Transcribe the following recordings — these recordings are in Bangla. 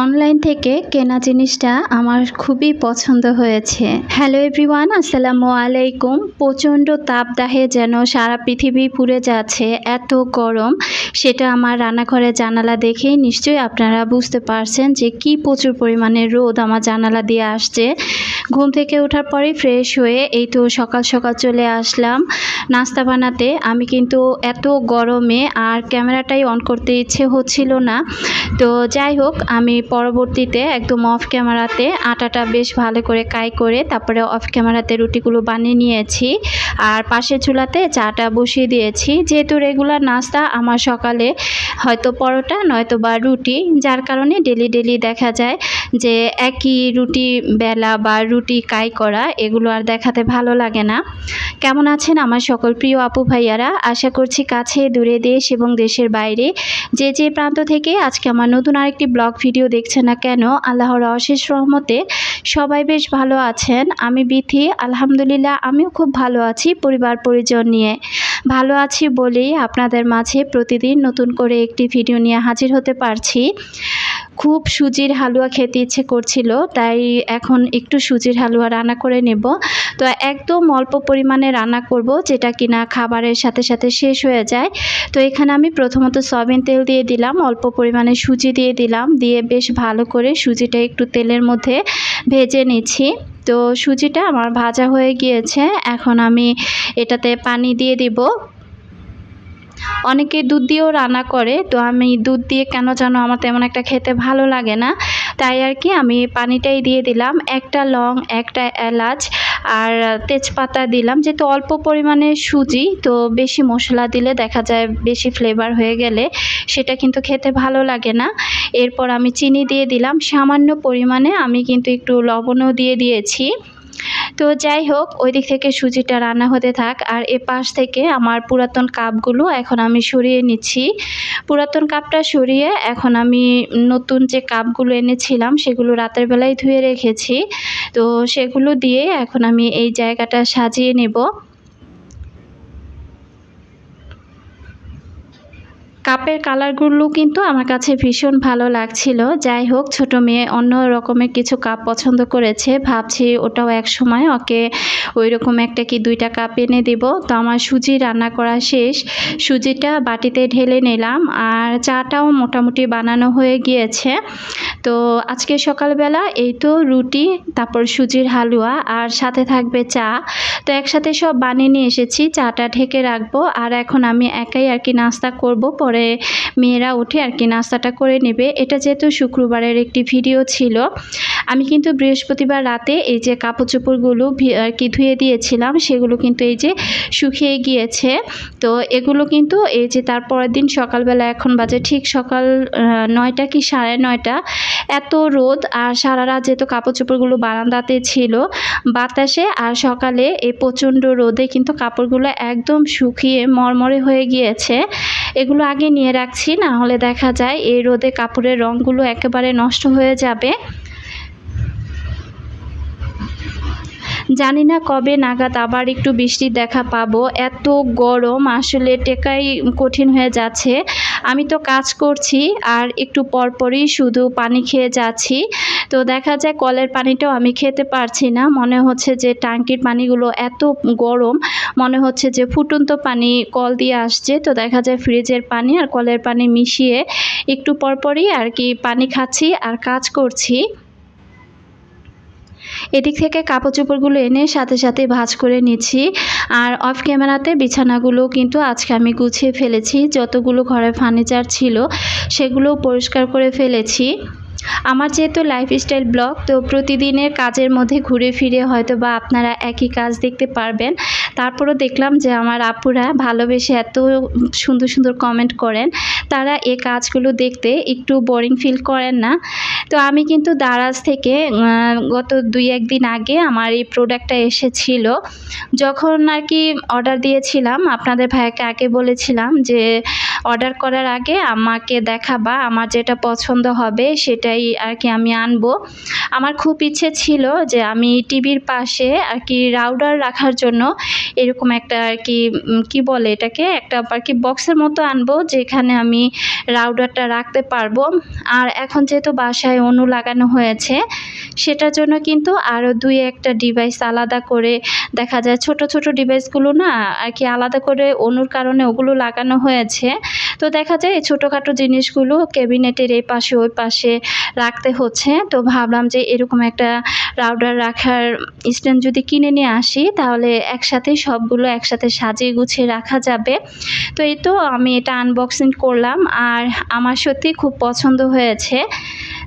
অনলাইন থেকে কেনা জিনিসটা আমার খুবই পছন্দ হয়েছে। হ্যালো এভরিওয়ান, আসসালামু আলাইকুম। প্রচণ্ড তাপদাহে যেন সারা পৃথিবী পুড়ে যাচ্ছে, এত গরম। সেটা আমার রান্নাঘরে জানালা দেখেই নিশ্চয়ই আপনারা বুঝতে পারছেন যে কি প্রচুর পরিমাণে রোদ আমার জানালা দিয়ে আসছে। ঘুম থেকে ওঠার পরেই ফ্রেশ হয়ে এই তো সকাল সকাল চলে আসলাম নাস্তা বানাতে। আমি কিন্তু এত গরমে আর ক্যামেরাটাই অন করতে ইচ্ছে হচ্ছিল না। তো যাই হোক, আমি পরবর্তীতে একদম অফ ক্যামেরাতে আটাটা বেশ ভালো করে কাই করে তারপরে অফ ক্যামেরাতে রুটিগুলো বানিয়ে নিয়েছি। আর পাশের চুলাতে চাটা বসিয়ে দিয়েছি। যেহেতু রেগুলার নাস্তা, আমার সকালে হয়তো পরোটা নয়তো বা রুটি, যার কারণে ডেলি ডেলি দেখা যায় যে একই রুটি বেলা বা রুটি কাই করা, এগুলো আর দেখাতে ভালো লাগে না। কেমন আছেন আমার সকল প্রিয় আপু ভাইয়ারা? আশা করছি কাছে, দূরে দেশ এবং দেশের বাইরে। যে যে প্রান্ত থেকে আজকে আমার নতুন আরেকটি ব্লগ ভিডিও দেখছেন না কেন? আল্লাহর অশেষ রহমতে সবাই বেশ ভালো আছেন। আমি বিথি, আলহামদুলিল্লাহ আমিও খুব ভালো আছি পরিবার পরিজন নিয়ে। ভালো আছি বলেই আপনাদের মাঝে প্রতিদিন নতুন করে একটি ভিডিও নিয়ে হাজির হতে পারছি। খুব সুজির হালুয়া খেতে ইচ্ছে করছিল, তাই এখন একটু সুজির হালুয়া রান্না করে নেব। তো একদম অল্প পরিমাণে রান্না করব, যেটা কিনা খাবারের সাথে সাথে শেষ হয়ে যায়। তো এখানে আমি প্রথমত সয়াবিন তেল দিয়ে দিলাম, অল্প পরিমাণে সুজি দিয়ে দিলাম, দিয়ে বেশ ভালো করে সুজিটা একটু তেলের মধ্যে ভেজে নিচ্ছি। তো সুজিটা আমার ভাজা হয়ে গিয়েছে, এখন আমি এটাতে পানি দিয়ে দিব। অনেকে দুধ দিয়েও রান্না করে, তো আমি দুধ দিয়ে কেন যেন আমার তেমন একটা খেতে ভালো লাগে না। তাই আর কি আমি পানিটাই দিয়ে দিলাম, একটা লং, একটা এলাচ আর তেজপাতা দিলাম। যেহেতু অল্প পরিমাণে সুজি, তো বেশি মশলা দিলে দেখা যায় বেশি ফ্লেভার হয়ে গেলে সেটা কিন্তু খেতে ভালো লাগে না। এরপর আমি চিনি দিয়ে দিলাম, সামান্য পরিমাণে আমি কিন্তু একটু লবণও দিয়ে দিয়েছি। তো যাই হোক, ওই দিক থেকে সুজিটা রান্না হতে থাক। আর এ পাশ থেকে আমার পুরাতন কাপগুলো এখন আমি সরিয়ে নিচ্ছি। পুরাতন কাপটা সরিয়ে এখন আমি নতুন যে কাপগুলো এনেছিলাম, সেগুলো রাতের বেলায় ধুয়ে রেখেছি। তো সেগুলো দিয়ে এখন আমি এই জায়গাটা সাজিয়ে নেব। কাপের কালারগুলো কিন্তু আমার কাছে ভীষণ ভালো লাগছিল। যাই হোক, ছোট মেয়ে অন্য রকমের কিছু কাপ পছন্দ করেছে। ভাবছি ওটাও এক সময় ওকে ওই রকম একটা কি দুইটা কাপ এনে দিব। তো আমার সুজি রান্না করা শেষ। সুজিটা বাটিতে ঢেলে নিলাম আর চাটাও মোটামুটি বানানো হয়ে গিয়েছে। তো আজকে সকালবেলা এই তো রুটি, তারপর সুজির হালুয়া আর সাথে থাকবে চা। তো একসাথে সব বানিয়ে নিয়ে এসেছি। চাটা ঢেকে রাখব। আর এখন আমি একাই আর কি নাস্তা করব। পরে মেয়েরা উঠে আর কি নাস্তাটা করে নেবে। এটা যেহেতু শুক্রবারের একটি ভিডিও ছিল, আমি কিন্তু বৃহস্পতিবার রাতে এই যে কাপড় চোপড়গুলো আর কি ধুয়ে দিয়েছিলাম, সেগুলো কিন্তু এই যে শুকিয়ে গিয়েছে। তো এগুলো কিন্তু এই যে তারপরের দিন সকালবেলা, এখন বাজে ঠিক সকাল নয়টা কি সাড়ে নয়টা, এত রোদ আর সারা রাত যেহেতু কাপড় চোপড়গুলো বারান্দাতে ছিল, বাতাসে আর সকালে এই প্রচণ্ড রোদে কিন্তু কাপড়গুলো একদম শুকিয়ে মরমরে হয়ে গিয়েছে। এগুলো আগে নিয়ে রাখছি না হলে দেখা যায় এই রোদে কাপড়ের রঙগুলো একেবারে নষ্ট হয়ে যাবে। জানি না কবে নাগাদ আবার একটু বৃষ্টির দেখা পাবো। এত গরম আসলে টেকাই কঠিন হয়ে যাচ্ছে। আমি তো কাজ করছি আর একটু পরপরই শুধু পানি খেয়ে যাচ্ছি। তো দেখা যায় কলের পানিটাও আমি খেতে পারছি না। মনে হচ্ছে যে ট্যাঙ্কির পানিগুলো এত গরম, মনে হচ্ছে যে ফুটন্ত পানি কল দিয়ে আসছে। তো দেখা যায় ফ্রিজের পানি আর কলের পানি মিশিয়ে একটু পরপরই আর কি পানি খাচ্ছি আর কাজ করছি। এদিক থেকে কাপড় চোপড়গুলো এনে সাথে সাথে ভাজ করে নিচ্ছি। আর অফ ক্যামেরাতে বিছানাগুলো কিন্তু আজকে আমি গুছিয়ে ফেলেছি। যতগুলো ঘরের ফার্নিচার ছিল সেগুলো পরিষ্কার করে ফেলেছি। আমার যেহেতু লাইফস্টাইল ব্লগ তো প্রতিদিনের কাজের মধ্যে ঘুরে ফিরে হয়তো বা আপনারা একই কাজ দেখতে পারবেন। তারপরও দেখলাম যে আমার আপুরা ভালোবেসে এত সুন্দর সুন্দর কমেন্ট করেন। তারা এ কাজগুলো দেখতে একটু বোরিং ফিল করেন না। তো আমি কিন্তু দারাজ থেকে গত দুই একদিন আগে আমার এই প্রোডাক্টটা এসেছিল। যখন আর কি অর্ডার দিয়েছিলাম, আপনাদের ভাইয়াকে আগে বলেছিলাম যে অর্ডার করার আগে আমাকে দেখাবা, আমার যেটা পছন্দ হবে সেটাই আর কি আমি আনব। আমার খুব ইচ্ছে ছিল যে আমি টিভির পাশে আর কি রাউডার রাখার জন্য এরকম একটা আর কি কি বলে এটাকে, একটা আর কি বক্সের মতো আনব যেখানে আমি রাউডারটা রাখতে পারব। আর এখন যেহেতু বাসায় অনু লাগানো হয়েছে, সেটার জন্য কিন্তু আরও দুই একটা ডিভাইস আলাদা করে দেখা যায়। ছোট ছোট ডিভাইসগুলো না আর কি আলাদা করে অনুর কারণে ওগুলো লাগানো হয়েছে। তো দেখা যায় এই ছোটোখাটো জিনিসগুলো ক্যাবিনেটের এই পাশে, ওই পাশে রাখতে হচ্ছে। তো ভাবলাম যে এরকম একটা রাউডার রাখার স্ট্যান্ড যদি কিনে নিয়ে আসি, তাহলে একসাথে সবগুলো একসাথে সাজিয়ে গুছিয়ে রাখা যাবে। তো এই তো আমি এটা আনবক্সিং করলাম। আর আমার সত্যি খুব পছন্দ হয়েছে।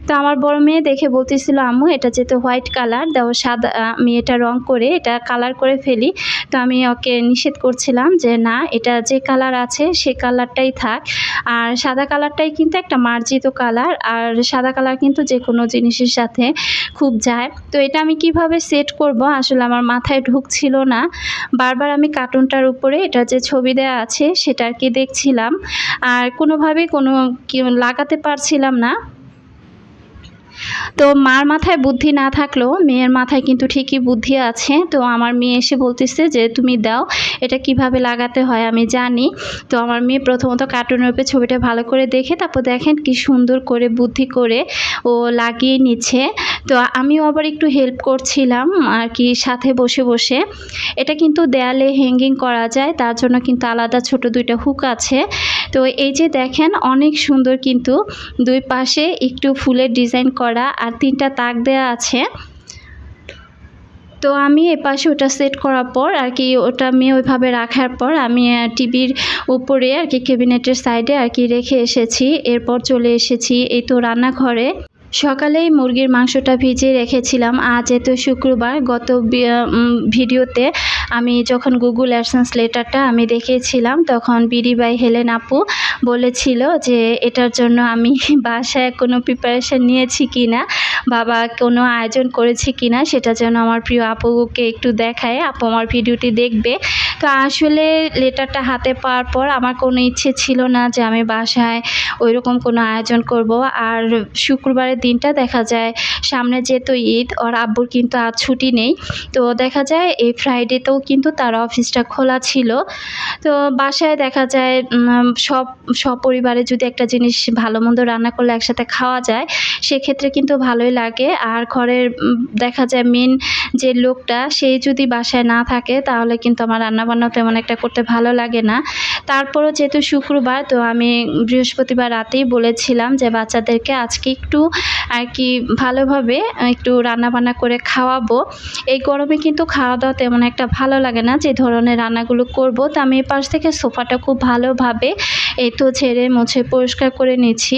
তো আমার বড় মেয়ে দেখে বলতেছিল, আম্মু, এটা যেহেতু হোয়াইট কালার, দাও সাদা আমি এটা রং করে, এটা কালার করে ফেলি। তো আমি ওকে নিষেধ করছিলাম যে, না, এটা যে কালার আছে, সে কালারটাই থাক। আর সাদা কালারটাই কিন্তু একটা মার্জিত কালার, আর সাদা কালার কিন্তু যে কোনো জিনিসের সাথে খুব যায়। তো এটা আমি কীভাবে সেট করব? আসলে আমার মাথায় ঢুকছিল না। বারবার আমি কার্টুনটার উপরে এটা যে ছবি দেওয়া আছে, সেটা আর কি দেখছিলাম। আর কোনোভাবে কোনো লাগাতে পারছিলাম না। তো মার মাথায় বুদ্ধি না থাকলেও মেয়ের মাথায় কিন্তু ঠিকই বুদ্ধি আছে। তো আমার মেয়ে এসে বলতেছে যে, তুমি দাও, এটা কীভাবে লাগাতে হয় আমি জানি। তো আমার মেয়ে প্রথমত কার্টুনের উপরে ছবিটা ভালো করে দেখে, তারপর দেখেন কি সুন্দর করে বুদ্ধি করে ও লাগিয়ে নিচ্ছে। তো আমিও আবার একটু হেল্প করছিলাম আর কি, সাথে বসে বসে। এটা কিন্তু দেয়ালে হ্যাঙ্গিং করা যায়, তার জন্য কিন্তু আলাদা ছোট দুইটা হুক আছে। তো এই যে দেখেন, অনেক সুন্দর কিন্তু দুই পাশে একটু ফুলের ডিজাইন করা আর তিনটা তাক দেয়া আছে। তো আমি এপাশে পাশে ওটা সেট করার পর আর কি ওটা আমি ওইভাবে রাখার পর আমি টিভির উপরে আর কি ক্যাবিনেটের সাইডে আর কি রেখে এসেছি। এরপর চলে এসেছি এই তো রান্নাঘরে। সকালেই মুরগির মাংসটা ভিজিয়ে রেখেছিলাম। আজ এত শুক্রবার, গত ভিডিওতে আমি যখন গুগল অ্যাডসেন্স লেটারটা আমি দেখিয়েছিলাম, তখন বিডি বাই হেলেন আপু বলেছিল যে এটার জন্য আমি বাসায় কোনো প্রিপারেশন নিয়েছি কি না বাবা কোনো আয়োজন করেছি কি না সেটা যেন আমার প্রিয় আপুকে একটু দেখায়। আপু আমার ভিডিওটি দেখবে। তো আসলে লেটারটা হাতে পাওয়ার পর আমার কোনো ইচ্ছে ছিল না যে আমি বাসায় ওই রকম কোনো আয়োজন করব। আর শুক্রবারের দিনটা দেখা যায় সামনে যেহেতু ঈদ, ওর আব্বুর কিন্তু আজ ছুটি নেই। তো দেখা যায় এই ফ্রাইডেতেও কিন্তু তার অফিসটা খোলা ছিল। তো বাসায় দেখা যায় সব সপরিবারে যদি একটা জিনিস ভালো মন্দ রান্না করলে একসাথে খাওয়া যায়, সেক্ষেত্রে কিন্তু ভালোই লাগে। আর ঘরের দেখা যায় মেন যে লোকটা, সেই যদি বাসায় না থাকে, তাহলে কিন্তু আমার রান্নাবান্না তেমন একটা করতে ভালো লাগে না। তারপরও যেহেতু শুক্রবার, তো আমি বৃহস্পতিবার রাতেই বলেছিলাম যে বাচ্চাদেরকে আজকে একটু আর কি ভালোভাবে একটু রান্নাবান্না করে খাওয়াবো। এই গরমে কিন্তু খাওয়া দাওয়া তেমন একটা ভালো লাগে না, যে ধরনের রান্নাগুলো করব। তো আমি পাশ থেকে সোফাটা খুব ভালোভাবে এই তো ছেড়ে মুছে পরিষ্কার করে নিচ্ছি।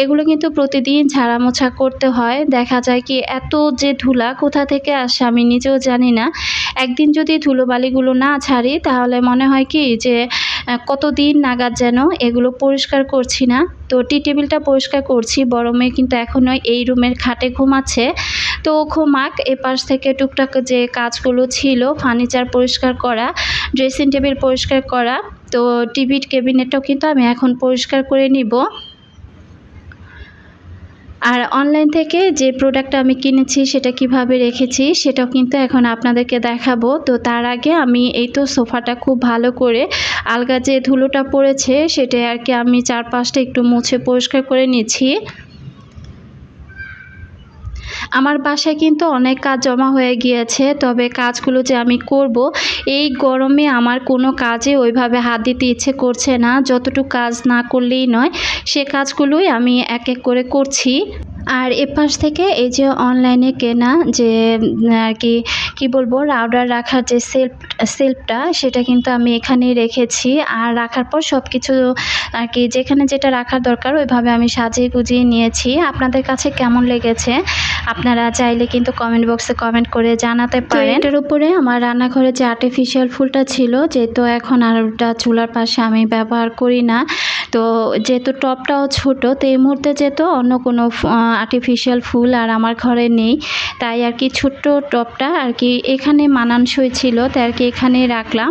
এগুলো কিন্তু প্রতিদিন ঝাড়া মোছা করতে হয়। দেখা যায় কি এত যে ধুলা কোথা থেকে আসে আমি নিজেও জানি না। একদিন যদি ধুলোবালিগুলো না ছাড়ি তাহলে মনে হয় কি যে কতদিন নাগাদ যেন এগুলো পরিষ্কার করছি না। তো টি টেবিলটা পরিষ্কার করছি, বড় মেয়ে কিন্তু এখনও এই রুমের খাটে ঘুমাচ্ছে। তো ঘুমাক, এপাশ থেকে টুকটাক যে কাজগুলো ছিল ফার্নিচার পরিষ্কার করা ড্রেসিং টেবিল পরিষ্কার করা, তো টিভির ক্যাবিনেটটাও কিন্তু আমি এখন পরিষ্কার করে নিব। আর অনলাইন থেকে যে প্রোডাক্টটা আমি কিনেছি, সেটা কীভাবে রেখেছি, সেটাও কিন্তু এখন আপনাদেরকে দেখাবো। তো তার আগে আমি এই তো সোফাটা খুব ভালো করে আলগা যে ধুলোটা পড়েছে সেটা আর কি আমি চারপাশটা একটু মুছে পরিষ্কার করে নিচ্ছি। আমার বাসায় কিন্তু অনেক কাজ জমা হয়ে গিয়েছে, তবে কাজগুলো যে আমি করব, এই গরমে আমার কোনো কাজে ওইভাবে হাত দিতে ইচ্ছে করছে না। যতটুকু কাজ না করলেই নয়, সে কাজগুলোই আমি এক এক করে করছি। আর এপাশ থেকে এই যে অনলাইনে কেনা যে আর কি কি বলব রাউডার রাখার যে সেলফ সেলফটা সেটা কিন্তু আমি এখানেই রেখেছি। আর রাখার পর সব কিছু আর কি যেখানে যেটা রাখার দরকার ওইভাবে আমি সাজিয়ে গুজিয়ে নিয়েছি। আপনাদের কাছে কেমন লেগেছে? আপনারা চাইলে কিন্তু কমেন্ট বক্সে কমেন্ট করে জানাতে পারেন। এটার উপরে আমার রান্নাঘরে যে আর্টিফিশিয়াল ফুলটা ছিল যেহেতু এখন আর ওটা চুলার পাশে আমি ব্যবহার করি না তো যেহেতু টপটাও ছোট তো এই মুহূর্তে যেহেতু অন্য কোনো আর্টিফিশিয়াল ফুল আর আমার ঘরে নেই। তাই আর কি ছোট্ট টপটা আর কি এখানে মানানসই ছিল, তাই আর কি এখানে রাখলাম।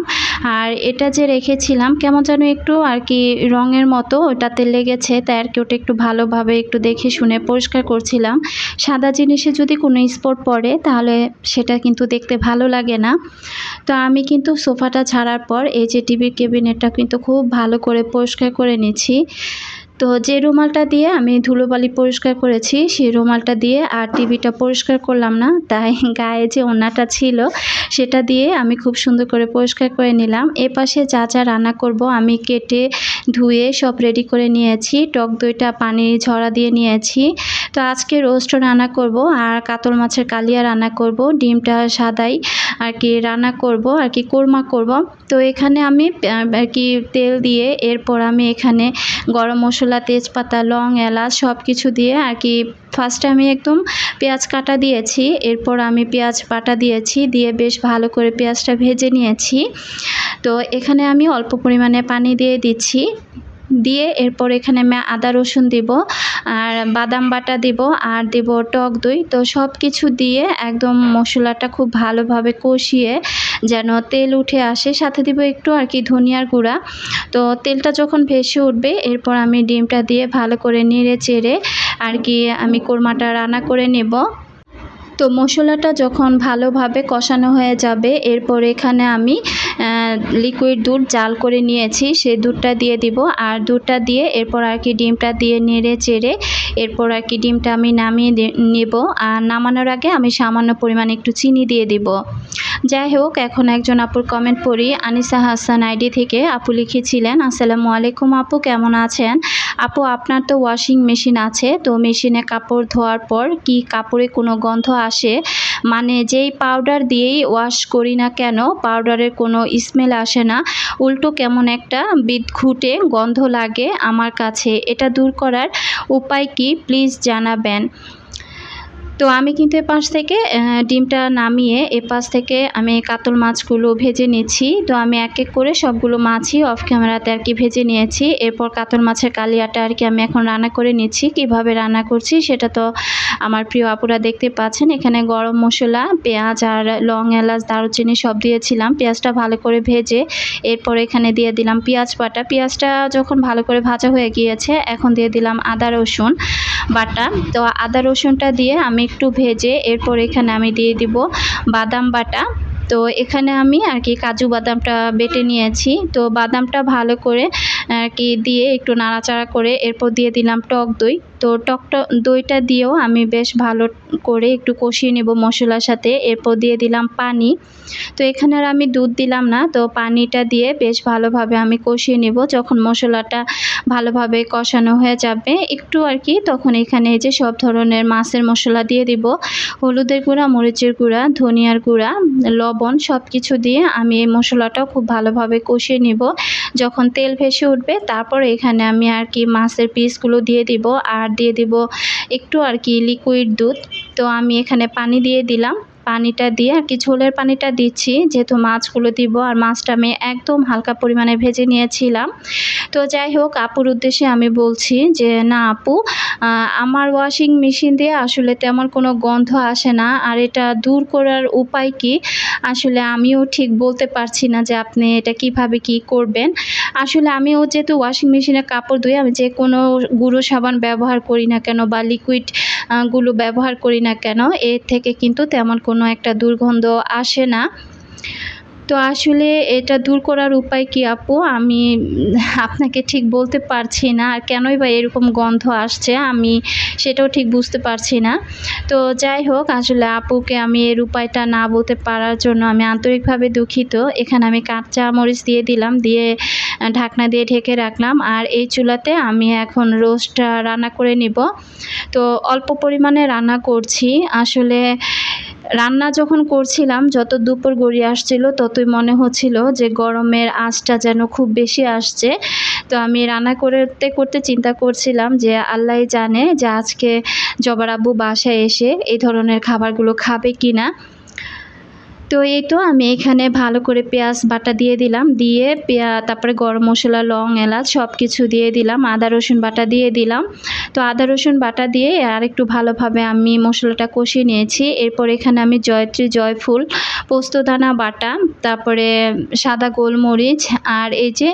আর এটা যে রেখেছিলাম, কেমন যেন একটু আর কি রঙের মতো ওটাতে লেগেছে, তাই আর কি ওটা একটু ভালোভাবে একটু দেখে শুনে পরিষ্কার করছিলাম। সাদা জিনিসে যদি কোনো স্পট পড়ে, তাহলে সেটা কিন্তু দেখতে ভালো লাগে না। তো আমি কিন্তু সোফাটা ছাড়ার পর এই যে টিভির কেবিনেটটা কিন্তু খুব ভালো করে পরিষ্কার করে নিচ্ছি। তো যে রুমালটা দিয়ে আমি ধুলোবালি পরিষ্কার করেছি, সেই রুমালটা দিয়ে আর টিভিটা পরিষ্কার করলাম না, তাই গায়ে যে ওনাটা ছিল, সেটা দিয়ে আমি খুব সুন্দর করে পরিষ্কার করে নিলাম। এ পাশে যা যা রান্না করব আমি কেটে ধুয়ে সব রেডি করে নিয়েছি, টক দইটা পানি ঝরা দিয়ে নিয়েছি। তো আজকে রোস্ট রান্না করব আর কাতল মাছের কালিয়া রান্না করব, ডিমটা সাদাই আর কি রান্না করব, আর কি কোরমা করব। তো এখানে আমি আর কি তেল দিয়ে এরপর আমি এখানে গরম মশলা তেজপাতা, লং, এলাচ সব কিছু দিয়ে আর কি ফার্স্টে আমি একদম পেঁয়াজ কাটা দিয়েছি, এরপর আমি পেঁয়াজ বাটা দিয়েছি, দিয়ে বেশ ভালো করে পেঁয়াজটা ভেজে নিয়েছি। তো এখানে আমি অল্প পরিমাণে পানি দিয়ে দিচ্ছি। দিয়ে এরপর এখানে আমি আদা, রসুন দিব, আর বাদাম বাটা দিব, আর দিব টক দই। তো সব কিছু দিয়ে একদম মশলাটা খুব ভালোভাবে কষিয়ে যেন তেল উঠে আসে। সাথে দিব একটু আর কি ধনিয়ার গুঁড়া। তো তেলটা যখন ভেসে উঠবে, এরপর আমি ডিমটা দিয়ে ভালো করে নেড়ে চেড়ে আর কি আমি কোরমাটা রান্না করে নেব। তো মশলাটা যখন ভালোভাবে কষানো হয়ে যাবে, এরপর এখানে আমি লিকুইড দুধ জাল করে নিয়েছি সেই দুধটা দিয়ে দিব। আর দুধটা দিয়ে এরপর আর কি ডিমটা দিয়ে নেড়ে চেড়ে, এরপর আর কি ডিমটা আমি নামিয়ে নেব। আর নামানোর আগে আমি সামান্য পরিমাণে একটু চিনি দিয়ে দিব। যাই হোক, এখন একজন আপুর কমেন্ট পড়ি। আনিসা হাসান আইডি থেকে আপু লিখেছিলেন, আসসালামু আলাইকুম আপু, কেমন আছেন? আপু, আপনার তো ওয়াশিং মেশিন আছে, তো মেশিনে কাপড় ধোয়ার পর কি কাপড়ে কোনো গন্ধ আসে? মানে যেই পাউডার দিয়েই ওয়াশ করি না কেন পাউডারের কোনো স্মেল আসে না। উল্টো কেমন একটা বিদ বিদঘুটে গন্ধ লাগে আমার কাছে। এটা দূর করার উপায় কি? প্লিজ জানাবেন। তো আমি কিন্তু এপাশ থেকে ডিমটা নামিয়ে এপাশ থেকে আমি কাতল মাছগুলো ভেজে নিচ্ছি। তো আমি এক এক করে সবগুলো মাছই অফ ক্যামেরাতে আর কি ভেজে নিয়েছি। এরপর কাতল মাছের কালিয়াটা আর কি আমি এখন রান্না করে নিচ্ছি। কীভাবে রান্না করছি সেটা তো আমার প্রিয় আপুরা দেখতে পাচ্ছেন। এখানে গরম মশলা, পেঁয়াজ আর লং, এলাচ, দারুচিনি সব দিয়েছিলাম। পেঁয়াজটা ভালো করে ভেজে এরপর এখানে দিয়ে দিলাম পেঁয়াজ বাটা। পেঁয়াজটা যখন ভালো করে ভাজা হয়ে গিয়েছে, এখন দিয়ে দিলাম আদা রসুন বাটা। তো আদা রসুনটা দিয়ে আমি একটু ভেজে এরপর এখানে আমি দিয়ে দিব বাদাম বাটা। তো এখানে আমি আর কি কাজু বাদামটা বেটে নিয়েছি। তো বাদামটা ভালো করে আর কি দিয়ে একটু নাড়াচাড়া করে এরপর দিয়ে দিলাম টক দই। তো টকটা দইটা দিয়েও আমি বেশ ভালো করে একটু কষিয়ে নেব মশলার সাথে। এরপর দিয়ে দিলাম পানি। তো এখানে আর আমি দুধ দিলাম না, তো পানিটা দিয়ে বেশ ভালোভাবে আমি কষিয়ে নেব। যখন মশলাটা ভালোভাবে কষানো হয়ে যাবে, একটু আর কি, তখন এখানে যে সব ধরনের মাছের মশলা দিয়ে দিব। হলুদের গুঁড়া, মরিচের গুঁড়া, ধনিয়ার গুঁড়া, লবণ সব কিছু দিয়ে আমি এই মশলাটাও খুব ভালোভাবে কষিয়ে নিব। যখন তেল ভেসে উঠবে, তারপর এখানে আমি আর কি মাছের পিসগুলো দিয়ে দিব। আর দিয়ে দিব। একটু আর কি লিকুইড দুধ তো আমি এখানে পানি দিয়ে দিলাম। পানিটা দিয়ে আর কি ঝোলের পানিটা দিচ্ছি, যেহেতু মাছগুলো দিব আর মাছটা আমি একদম হালকা পরিমাণে ভেজে নিয়েছিলাম। তো যাই হোক, আপুর উদ্দেশ্যে আমি বলছি যে, না আপু আমার ওয়াশিং মেশিন দিয়ে আসলে তেমন কোনো গন্ধ আসে না। আর এটা দূর করার উপায় কি? আসলে আমিও ঠিক বলতে পারছি না যে আপনি এটা কীভাবে কি করবেন। আসলে আমিও যেহেতু ওয়াশিং মেশিনে কাপড় ধুই আমি যে কোনো গুঁড়ো সাবান ব্যবহার করি না কেন বা লিকুইডগুলো ব্যবহার করি না কেন, এর থেকে কিন্তু তেমন কোনো একটা দুর্গন্ধ আসে না। তো আসলে এটা দূর করার উপায় কি আপু? আমি আপনাকে ঠিক বলতে পারছি না। আর কেনই বা এরকম গন্ধ আসছে আমি সেটাও ঠিক বুঝতে পারছি না। তো যাই হোক, আসলে আপুকে আমি এর উপায়টা না বলতে পারার জন্য আমি আন্তরিকভাবে দুঃখিত। এখানে আমি কাঁচা মরিচ দিয়ে দিলাম, দিয়ে ঢাকনা দিয়ে ঢেকে রাখলাম। আর এই চুলাতে আমি এখন রোস্টটা রান্না করে নিব। তো অল্প পরিমাণে রান্না করছি। আসলে রান্না যখন করছিলাম, যত দুপুর গড়িয়ে আসছিল, ততই মনে হচ্ছিল যে গরমের আঁচটা যেন খুব বেশি আসছে। তো আমি রান্না করতে করতে চিন্তা করছিলাম যে আল্লাহ জানে যে আজকে জবার আব্বু বাসায় এসে এই ধরনের খাবারগুলো খাবে কি না তো এই তো আমি এখানে ভালো করে পেঁয়াজ বাটা দিয়ে দিলাম। দিয়ে পেঁয়া, তারপরে গরম মশলা, লং, এলাচ সব কিছু দিয়ে দিলাম। আদা, রসুন বাটা দিয়ে দিলাম। তো আদা, রসুন বাটা দিয়ে আর একটু ভালোভাবে আমি মশলাটা কষিয়ে নিয়েছি। এরপর এখানে আমি জয়ত্রী জয়ফুল, পোস্তদানা বাটা, তারপরে সাদা গোলমরিচ আর এই যে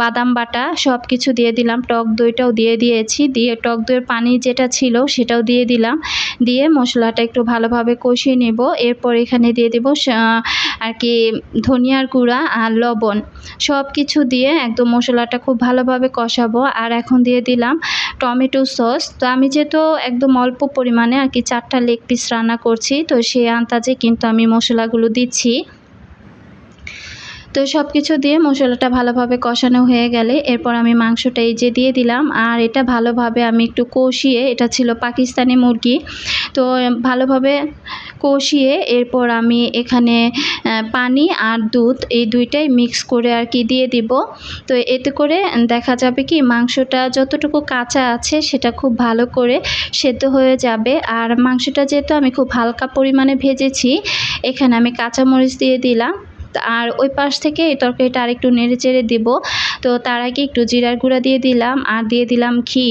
বাদাম বাটা সব কিছু দিয়ে দিলাম। টক দইটাও দিয়ে দিয়েছি। দিয়ে টক দইয়ের পানি যেটা ছিল সেটাও দিয়ে দিলাম। দিয়ে মশলাটা একটু ভালোভাবে কষিয়ে নেব। এরপর এখানে দিয়ে দেব আর কি ধনিয়ার গুঁড়া আর লবণ সব কিছু দিয়ে একদম মশলাটা খুব ভালোভাবে কষাবো। আর এখন দিয়ে দিলাম টমেটো সস। তো আমি যেহেতু একদম অল্প পরিমাণে আর কি চারটা লেগ পিস রান্না করছি, তো সেই আন্দাজে কিন্তু আমি মশলাগুলো দিচ্ছি। তো সব কিছু দিয়ে মশলাটা ভালোভাবে কষানো হয়ে গেলে এরপর আমি মাংসটা এই যে দিয়ে দিলাম। আর এটা ভালোভাবে আমি একটু কষিয়ে, এটা ছিল পাকিস্তানি মুরগি, তো ভালোভাবে কষিয়ে এরপর আমি এখানে পানি আর দুধ এই দুইটাই মিক্স করে আর কি দিয়ে দিব। তো এতে করে দেখা যাবে কি মাংসটা যতটুকু কাঁচা আছে সেটা খুব ভালো করে সেদ্ধ হয়ে যাবে। আর মাংসটা যেহেতু আমি খুব হালকা পরিমাণে ভেজেছি, এখানে আমি কাঁচামরিচ দিয়ে দিলাম। আর ওই পাশ থেকে এই তরকারিটা আর একটু নেড়ে চেড়ে দিব। তো তার আগে একটু জিরার গুঁড়া দিয়ে দিলাম আর দিয়ে দিলাম ঘি।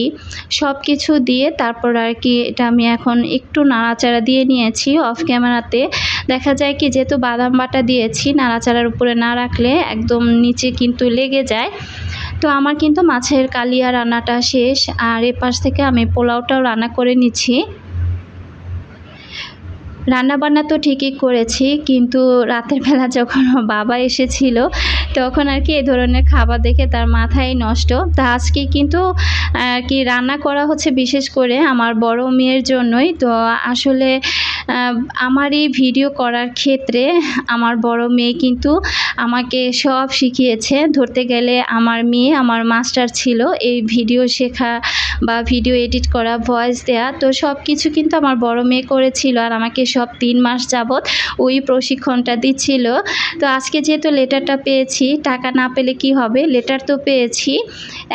সব কিছু দিয়ে তারপর আর কি এটা আমি এখন একটু নাড়াচাড়া দিয়ে নিয়েছি অফ ক্যামেরাতে দেখা যায় কি যেহেতু বাদাম বাটা দিয়েছি, নাড়াচাড়ার উপরে না রাখলে একদম নিচে কিন্তু লেগে যায়। তো আমার কিন্তু মাছের কালিয়া রান্নাটা শেষ আর এ পাশ থেকে আমি পোলাওটাও রান্না করে নিচ্ছি। রান্না বান্না তো ঠিকই করেছি, কিন্তু রাতের বেলা যখন বাবা এসেছিল, তখন আর কি এই ধরনের খাবার দেখে তার মাথাই নষ্ট। তা আজকে কিন্তু আর কি রান্না করা হচ্ছে বিশেষ করে আমার বড় মেয়ের জন্যই। তো আসলে আমার এই ভিডিও করার ক্ষেত্রে আমার বড় মেয়ে কিন্তু আমাকে সব শিখিয়েছে। ধরতে গেলে আমার মেয়ে, আমার মাস্টার ছিল, এই ভিডিও শেখা বা ভিডিও এডিট করা ভয়েস দেয়া, তো সব কিছু কিন্তু আমার বড় মেয়ে করেছিল আর আমাকে সব তিন মাস যাবৎ ওই প্রশিক্ষণটা দিচ্ছিল। তো আজকে যেহেতু লেটারটা পেয়েছি, টাকা না পেলে কি হবে? লেটার তো পেয়েছি,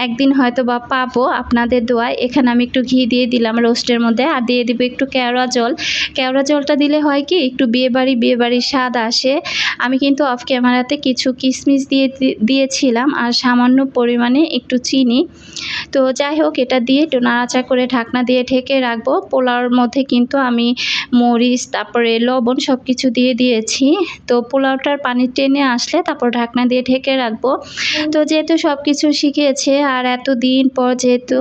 একদিন হয়তো বা পাবো আপনাদের দোয়ায়। এখানে আমি একটু ঘি দিয়ে দিলাম রোস্টের মধ্যে আর দিয়ে দিব একটু কেওড়া জল। কেওড়া জলটা দিলে হয় কি, একটু বিয়েবাড়ি, বিয়েবাড়ির স্বাদ আসে। আমি কিন্তু অফ ক্যামেরাতে কিছু কিশমিশ দিয়ে দিয়েছিলাম আর সামান্য পরিমাণে একটু চিনি। তো যাই হোক, এটা দিয়ে একটু নাড়াচা করে ঢাকনা দিয়ে ঢেকে রাখব। পোলাওর মধ্যে কিন্তু আমি মরিচ, তারপরে লবণ সব কিছু দিয়ে দিয়েছি। তো পোলাওটার পানি টেনে আসলে তারপর ঢাকনা দিয়ে ঢেকে রাখব। তো যেহেতু সব কিছু শিখিয়েছে আর এতদিন পর যেহেতু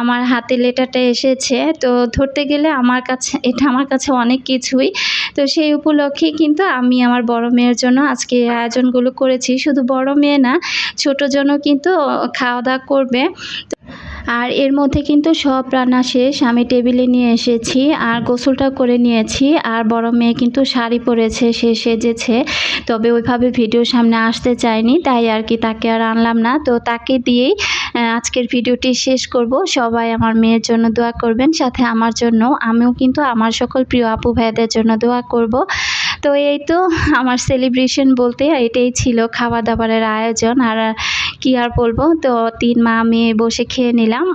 আমার হাতে লেটারটা এসেছে, তো ধরতে গেলে আমার কাছে, এটা আমার কাছে অনেক কিছুই। তো সেই উপলক্ষে কিন্তু আমি আমার বড় মেয়ের জন্য আজকে আয়োজনগুলো করেছি। শুধু বড় মেয়ে না, ছোটো জনও কিন্তু খাওয়া দাওয়া করবে। আর এর মধ্যে কিন্তু সব রান্না শেষ। আমি টেবিলে নিয়ে এসেছি আর গোসলটাও করে নিয়েছি। আর বড় মেয়ে কিন্তু শাড়ি পরেছে, সে সেজেছে। তবে ওইভাবে ভিডিও সামনে আসতে চায়নি, তাই আর কি তাকে আর আনলাম না। তো তাকে দিয়েই আজকের ভিডিওটি শেষ করব। সবাই আমার মেয়ের জন্য দোয়া করবেন, সাথে আমার জন্য আমিও কিন্তু আমার সকল প্রিয় আপু ভাইদের জন্য দোয়া করব। তো এই তো আমার সেলিব্রেশন বলতে এটাই ছিল খাওয়া দাবারের আয়োজন। আর কি আর বলব? তো তিন মা মেয়ে বসে খেয়ে নিলাম।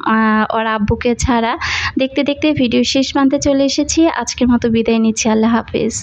ওর আব্বুকে ছাড়া দেখতে দেখতে ভিডিও শেষ মানতে চলে এসেছি। আজকের মতো বিদায় নিচ্ছি। আল্লাহ হাফিজ।